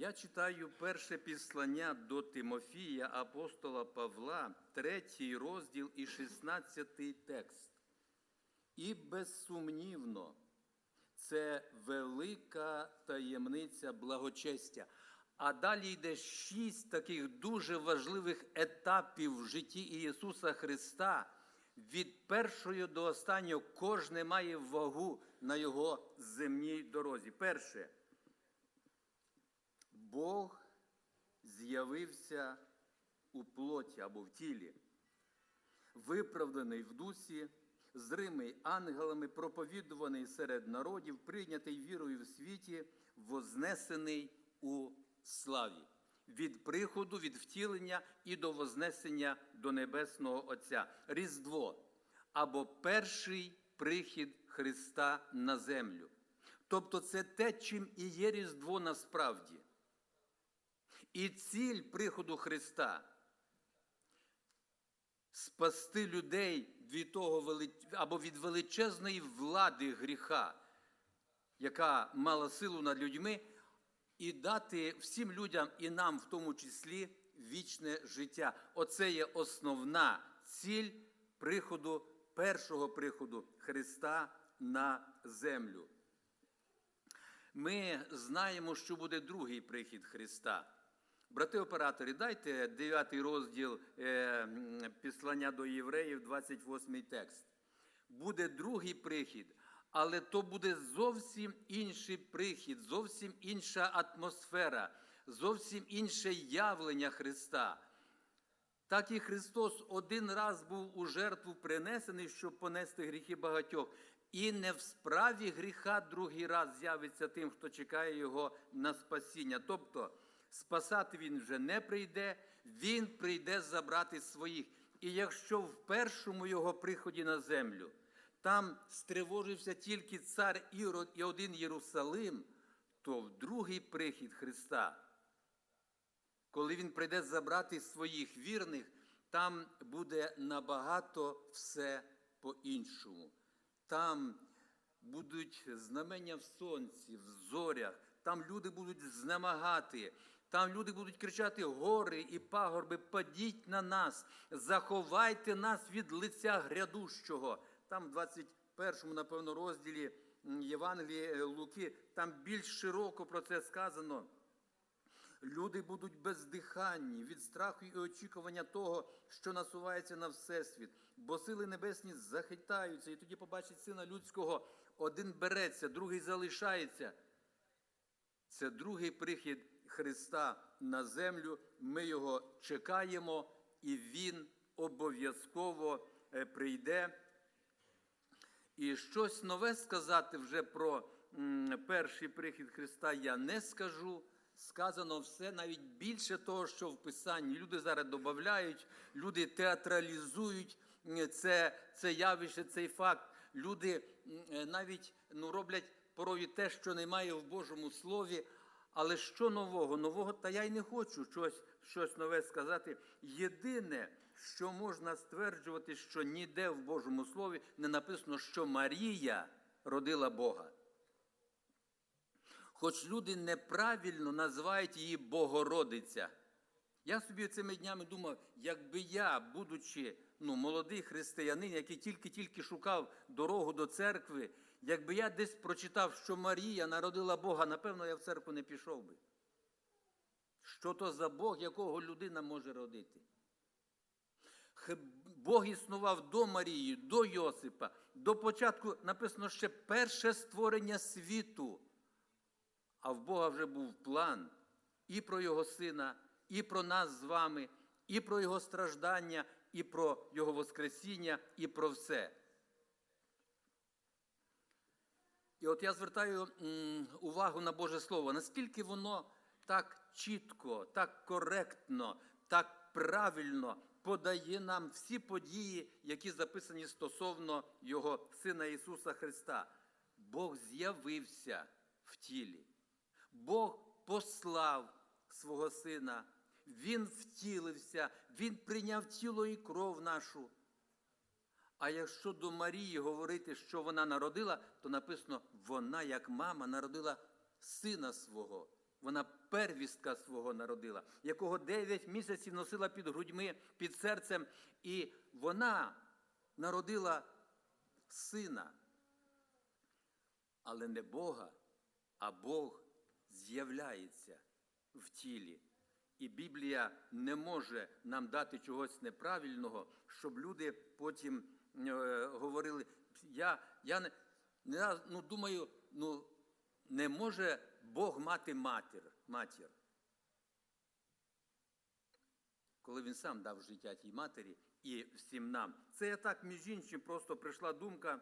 Я читаю перше післання до Тимофія апостола Павла, третій розділ і шістнадцятий текст. І безсумнівно, це велика таємниця благочестя. А далі йде шість таких дуже важливих етапів в житті Ісуса Христа. Від першої до останнього кожне має вагу на його земній дорозі. Перше. Бог з'явився у плоті або в тілі, виправданий в дусі, зримий ангелами, проповідуваний серед народів, прийнятий вірою в світі, вознесений у славі. Від приходу, від втілення і до вознесення до Небесного Отця. Різдво або перший прихід Христа на землю. Тобто це те, чим і є Різдво насправді. І ціль приходу Христа спасти людей від того або від величезної влади гріха, яка мала силу над людьми, і дати всім людям, і нам в тому числі, вічне життя. Оце є основна ціль приходу, першого приходу Христа на землю. Ми знаємо, що буде другий прихід Христа. Брати оператори, дайте 9 розділ е, післання до євреїв, 28 текст. Буде другий прихід, але то буде зовсім інший прихід, зовсім інша атмосфера, зовсім інше явлення Христа. Так і Христос один раз був у жертву принесений, щоб понести гріхи багатьох. І не в справі гріха другий раз з'явиться тим, хто чекає його на спасіння. Тобто спасати він вже не прийде, він прийде забрати своїх. І якщо в першому його приході на землю там стривожився тільки цар Ірод і один Єрусалим, то в другий прихід Христа коли він прийде забрати своїх вірних, там буде набагато все по-іншому. Там будуть знамення в сонці, в зорях, там люди будуть знемагати, там люди будуть кричати гори і пагорби, падіть на нас, заховайте нас від лиця грядущого. Там в 21, напевно, розділі Євангелії Луки, там більш широко про це сказано. Люди будуть бездиханні від страху і очікування того, що насувається на всесвіт, бо сили небесні захитаються, і тоді побачить сина людського, один береться, другий залишається. Це другий прихід Христа на землю. Ми його чекаємо, і Він обов'язково е, прийде. І щось нове сказати вже про перший прихід Христа я не скажу. Сказано все навіть більше того, що в Писанні. Люди зараз додають, люди театралізують це, це явище, цей факт. Люди е, навіть ну, роблять порою те, що немає в Божому Слові. Але що нового? Нового, та я й не хочу щось, щось нове сказати. Єдине, що можна стверджувати, що ніде в Божому Слові не написано, що Марія родила Бога. Хоч люди неправильно називають її Богородиця. Я собі цими днями думав, якби я, будучи ну, молодий християнин, який тільки-тільки шукав дорогу до церкви, якби я десь прочитав, що Марія народила Бога, напевно, я в церкву не пішов би. Що то за Бог, якого людина може родити? Бог існував до Марії, до Йосипа, до початку написано ще перше створення світу. А в Бога вже був план і про Його Сина, і про нас з вами, і про Його страждання, і про Його Воскресіння, і про все. І от я звертаю увагу на Боже Слово, наскільки воно так чітко, так коректно, так правильно подає нам всі події, які записані стосовно Його Сина Ісуса Христа. Бог з'явився в тілі. Бог послав свого Сина, Він втілився, Він прийняв тіло і кров нашу. А якщо до Марії говорити, що вона народила, то написано, вона, як мама, народила сина свого, Вона первістка свого народила, якого 9 місяців носила під грудьми, під серцем, і вона народила сина. Але не Бога, а Бог з'являється в тілі. І Біблія не може нам дати чогось неправильного, щоб люди потім говорили, я, я не, не ну, думаю, ну, не може Бог мати матір, матір. Коли він сам дав життя тій матері і всім нам. Це я так, між іншим, просто прийшла думка,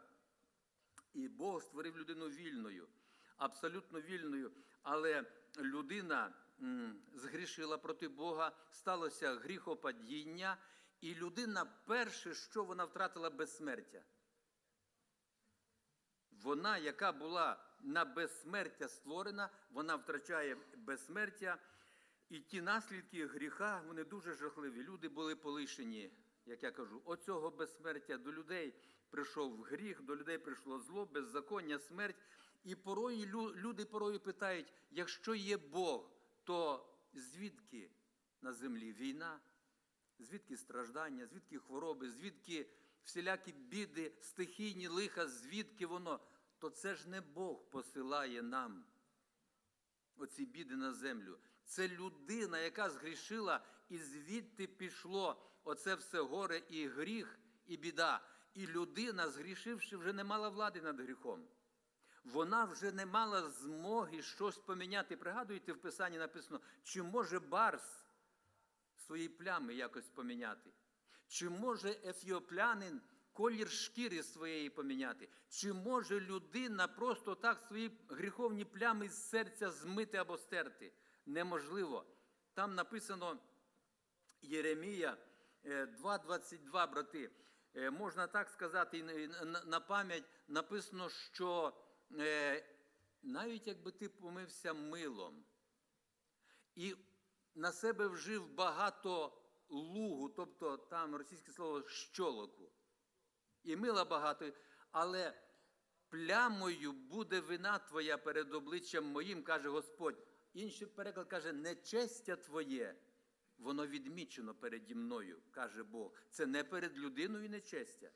і Бог створив людину вільною, абсолютно вільною. Але людина м, згрішила проти Бога, сталося гріхопадіння, і людина перше, що вона втратила безсмертя. Вона, яка була на безсмертя створена, вона втрачає безсмертя. І ті наслідки гріха, вони дуже жахливі. Люди були полишені, як я кажу, оцього безсмертя до людей прийшов гріх, до людей прийшло зло, беззаконня, смерть. І порою люди порою питають: якщо є Бог, то звідки на землі війна? Звідки страждання, звідки хвороби, звідки всілякі біди, стихійні лиха, звідки воно? То це ж не Бог посилає нам оці біди на землю. Це людина, яка згрішила, і звідти пішло оце все горе і гріх, і біда. І людина, згрішивши, вже не мала влади над гріхом. Вона вже не мала змоги щось поміняти. Пригадуєте, в Писанні написано, чи може барс свої плями якось поміняти? Чи може ефіоплянин колір шкіри своєї поміняти? Чи може людина просто так свої гріховні плями з серця змити або стерти? Неможливо. Там написано Єремія е, 2.22, брати. Е, Можна так сказати, на пам'ять написано, що е, навіть якби ти помився милом, і на себе вжив багато лугу, тобто там російське слово щолоку, і мила багато, але плямою буде вина твоя перед обличчям моїм, каже Господь. Інший переклад каже, нечестя твоє, воно відмічено переді мною, каже Бог. Це не перед людиною нечестя.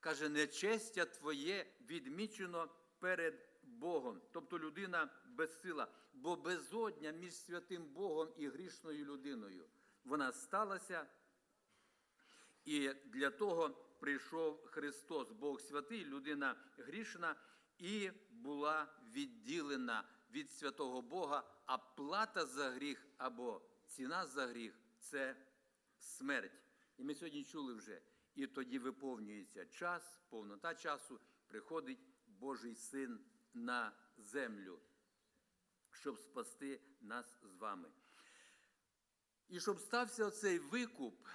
Каже, нечестя твоє відмічено перед Богом. Тобто людина безсила, бо безодня між святим Богом і грішною людиною. Вона сталася, і для того прийшов Христос, Бог святий, людина грішна, і була відділена від святого Бога, а плата за гріх або ціна за гріх це смерть. І ми сьогодні чули вже. І тоді виповнюється час, повнота часу, приходить Божий син на землю, щоб спасти нас з вами. І щоб стався оцей викуп,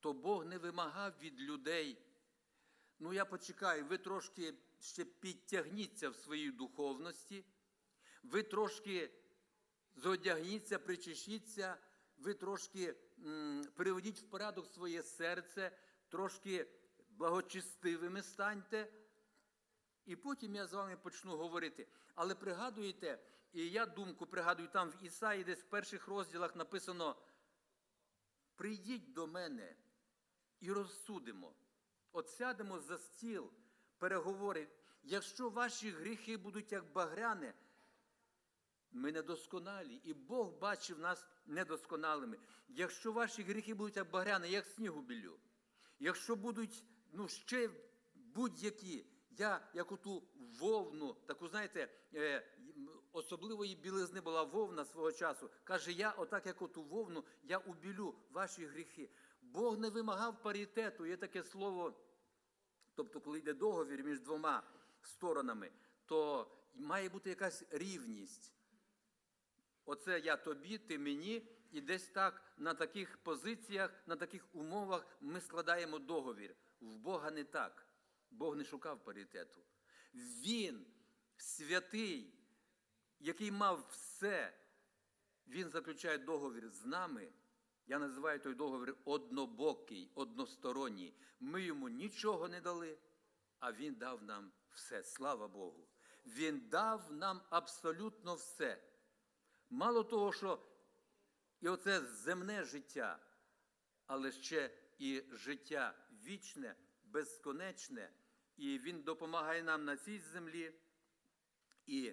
то Бог не вимагав від людей. Ну, я почекаю, ви трошки ще підтягніться в своїй духовності, ви трошки зодягніться, причешіться, ви трошки м, приведіть в порядок своє серце, трошки благочестивими станьте. І потім я з вами почну говорити. Але пригадуєте, і я думку пригадую, там в Ісаї, десь в перших розділах написано: прийдіть до мене і розсудимо. От сядемо за стіл, переговори. Якщо ваші гріхи будуть як багряне, ми недосконалі, і Бог бачив нас недосконалими. Якщо ваші гріхи будуть як багряне, як снігу білю, якщо будуть ну, ще будь-які, я як оту вовну, таку, знаєте, е, особливої білизни була вовна свого часу. Каже, я, отак, як оту вовну, я убілю ваші гріхи. Бог не вимагав паритету, є таке слово. Тобто, коли йде договір між двома сторонами, то має бути якась рівність. Оце я тобі, ти мені, і десь так на таких позиціях, на таких умовах ми складаємо договір. В Бога не так. Бог не шукав паритету. Він святий, який мав все, він заключає договір з нами. Я називаю той договір однобокий, односторонній. Ми йому нічого не дали, а він дав нам все. Слава Богу. Він дав нам абсолютно все. Мало того, що і оце земне життя, але ще і життя вічне, безконечне, і Він допомагає нам на цій землі, і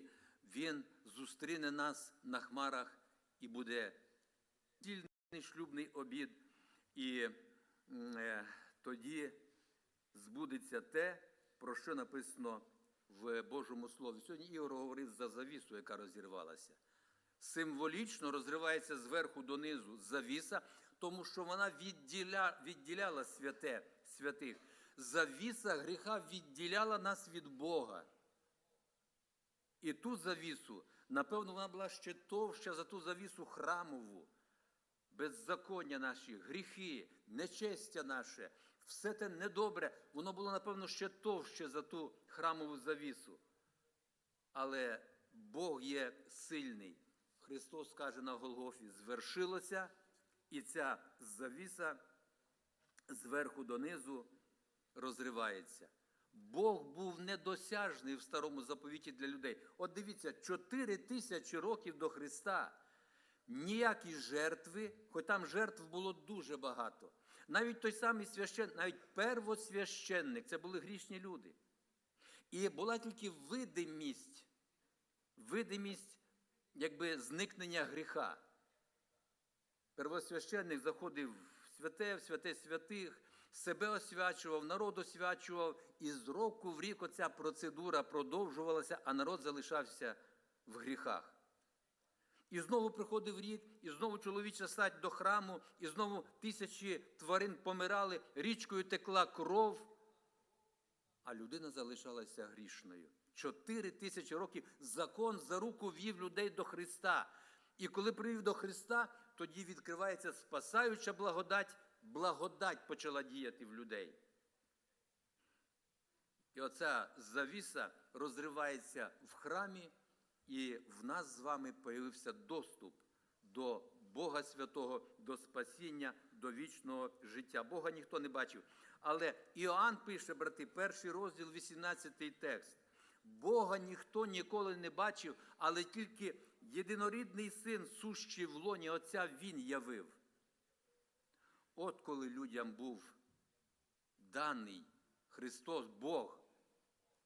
Він зустріне нас на хмарах і буде стільний шлюбний обід, і е, тоді збудеться те, про що написано в Божому Слові. Сьогодні Ігор говорив за завісу, яка розірвалася. Символічно розривається зверху донизу завіса, тому що вона відділя, відділяла святе, святих. Завіса гріха відділяла нас від Бога. І ту завісу, напевно, вона була ще товща за ту завісу храмову. Беззаконня наші, гріхи, нечестя наше, все те недобре, воно було, напевно, ще товще за ту храмову завісу. Але Бог є сильний. Христос каже на Голгофі, звершилося, і ця завіса зверху донизу розривається. Бог був недосяжний в старому заповіті для людей. От дивіться, 4 тисячі років до Христа ніякі жертви, хоч там жертв було дуже багато. Навіть той самий священник, навіть первосвященник, це були грішні люди. І була тільки видимість, видимість якби зникнення гріха. Первосвященник заходив в святе, в святе святих, себе освячував, народ освячував, і з року в рік оця процедура продовжувалася, а народ залишався в гріхах. І знову приходив рік, і знову чоловіча стать до храму, і знову тисячі тварин помирали, річкою текла кров, а людина залишалася грішною. Чотири тисячі років закон за руку вів людей до Христа. І коли привів до Христа, тоді відкривається спасаюча благодать, благодать почала діяти в людей. І оця завіса розривається в храмі, і в нас з вами появився доступ до Бога Святого, до спасіння, до вічного життя. Бога ніхто не бачив. Але Іоанн пише, брати, перший розділ, 18 текст. Бога ніхто ніколи не бачив, але тільки єдинорідний син, сущий в лоні Отця, Він явив. От коли людям був даний Христос, Бог,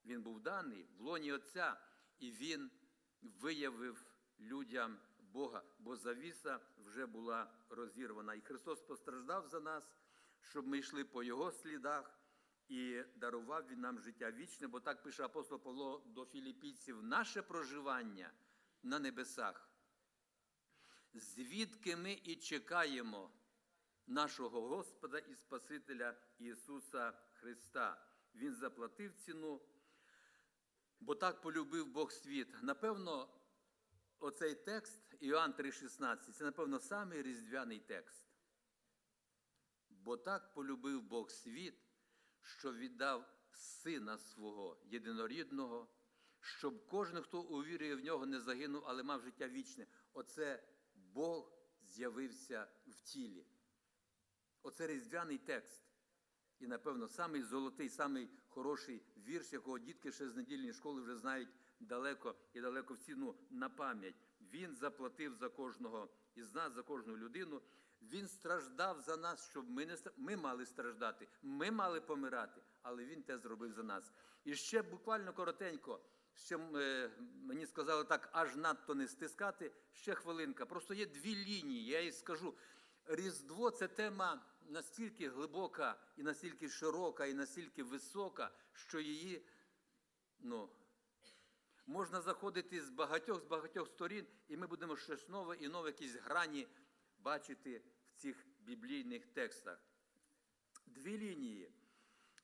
Він був даний в лоні Отця, і Він виявив людям Бога, бо завіса вже була розірвана. І Христос постраждав за нас, щоб ми йшли по Його слідах. І дарував він нам життя вічне, бо так пише апостол Павло до філіпійців, наше проживання на небесах. Звідки ми і чекаємо нашого Господа і Спасителя Ісуса Христа. Він заплатив ціну, бо так полюбив Бог світ. Напевно, оцей текст, Іоанн 3,16, це, напевно, самий різдвяний текст. Бо так полюбив Бог світ що віддав Сина свого єдинорідного, щоб кожен, хто увірує в нього, не загинув, але мав життя вічне. Оце Бог з'явився в тілі. Оце різдвяний текст. І, напевно, самий золотий, самий хороший вірш, якого дітки ще з недільної школи вже знають далеко і далеко в ціну на пам'ять. Він заплатив за кожного із нас, за кожну людину. Він страждав за нас, щоб ми не ми мали страждати, ми мали помирати, але він те зробив за нас. І ще буквально коротенько, ще е, мені сказали так, аж надто не стискати. Ще хвилинка. Просто є дві лінії. Я їй скажу. Різдво це тема настільки глибока, і настільки широка, і настільки висока, що її ну, можна заходити з багатьох з багатьох сторін, і ми будемо щось нове і нове якісь грані бачити в цих біблійних текстах. Дві лінії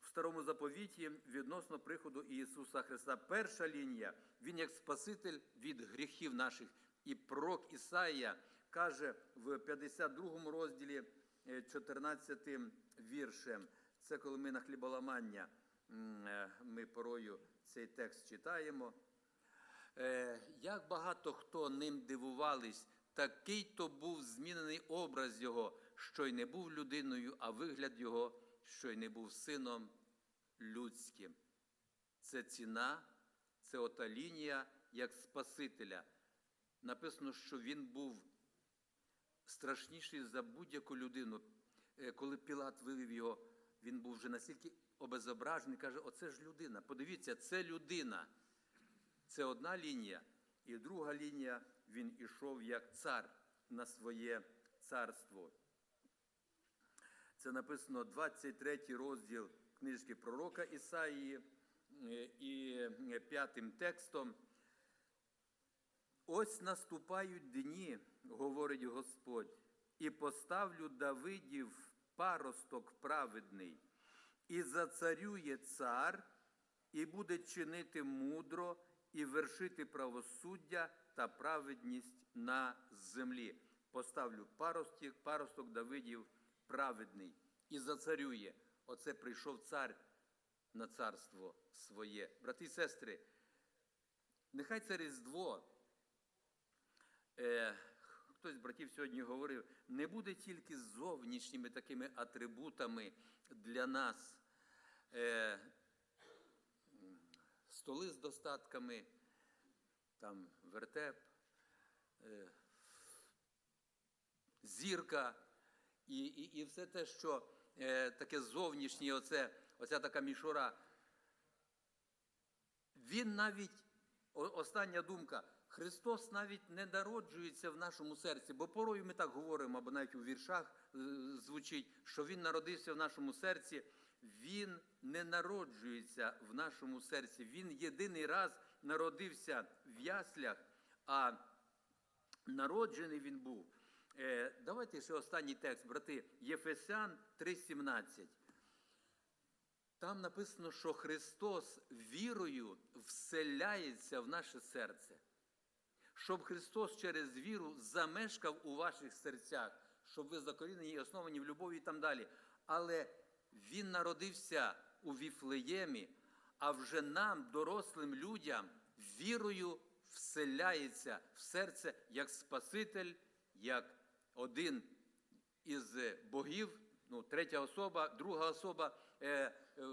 в старому заповіті відносно приходу Ісуса Христа. Перша лінія Він як Спаситель від гріхів наших. І пророк Ісаїя каже в 52 розділі 14 віршем. Це коли ми на хліболамання е, ми порою цей текст читаємо. Е, як багато хто ним дивувались, такий то був змінений образ його, що й не був людиною, а вигляд його, що й не був сином людським. Це ціна, це ота лінія як Спасителя. Написано, що він був страшніший за будь-яку людину. Е, Коли Пілат вивів його, він був вже настільки обезображений, каже, оце ж людина. Подивіться, це людина. Це одна лінія. І друга лінія, він ішов як цар на своє царство. Це написано 23 розділ книжки пророка Ісаїї е, і е, п'ятим текстом. Ось наступають дні, говорить Господь, і поставлю Давидів паросток праведний, і зацарює цар, і буде чинити мудро, і вершити правосуддя та праведність на землі. Поставлю паросток, паросток Давидів праведний, і зацарює. Оце прийшов цар на царство своє. Брати і сестри, нехай це Різдво е, хтось з братів сьогодні говорив, не буде тільки зовнішніми такими атрибутами для нас. Е, столи з достатками, там вертеп, е, зірка і, і, і все те, що е, таке зовнішнє, оце, оця така мішура. Він навіть, остання думка, Христос навіть не народжується в нашому серці, бо порою ми так говоримо, або навіть у віршах е, звучить, що Він народився в нашому серці. Він не народжується в нашому серці. Він єдиний раз народився в яслях, а народжений він був. Е, давайте ще останній текст, брати. Єфесян 3,17. Там написано, що Христос вірою вселяється в наше серце. Щоб Христос через віру замешкав у ваших серцях, щоб ви закорінені і основані в любові і там далі. Але Він народився у Віфлеємі, а вже нам, дорослим людям, вірою вселяється в серце як Спаситель, як один із богів, ну, третя особа, друга особа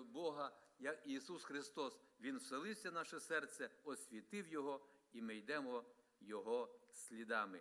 Бога, як Ісус Христос. Він вселився в наше серце, освітив його, і ми йдемо Його слідами.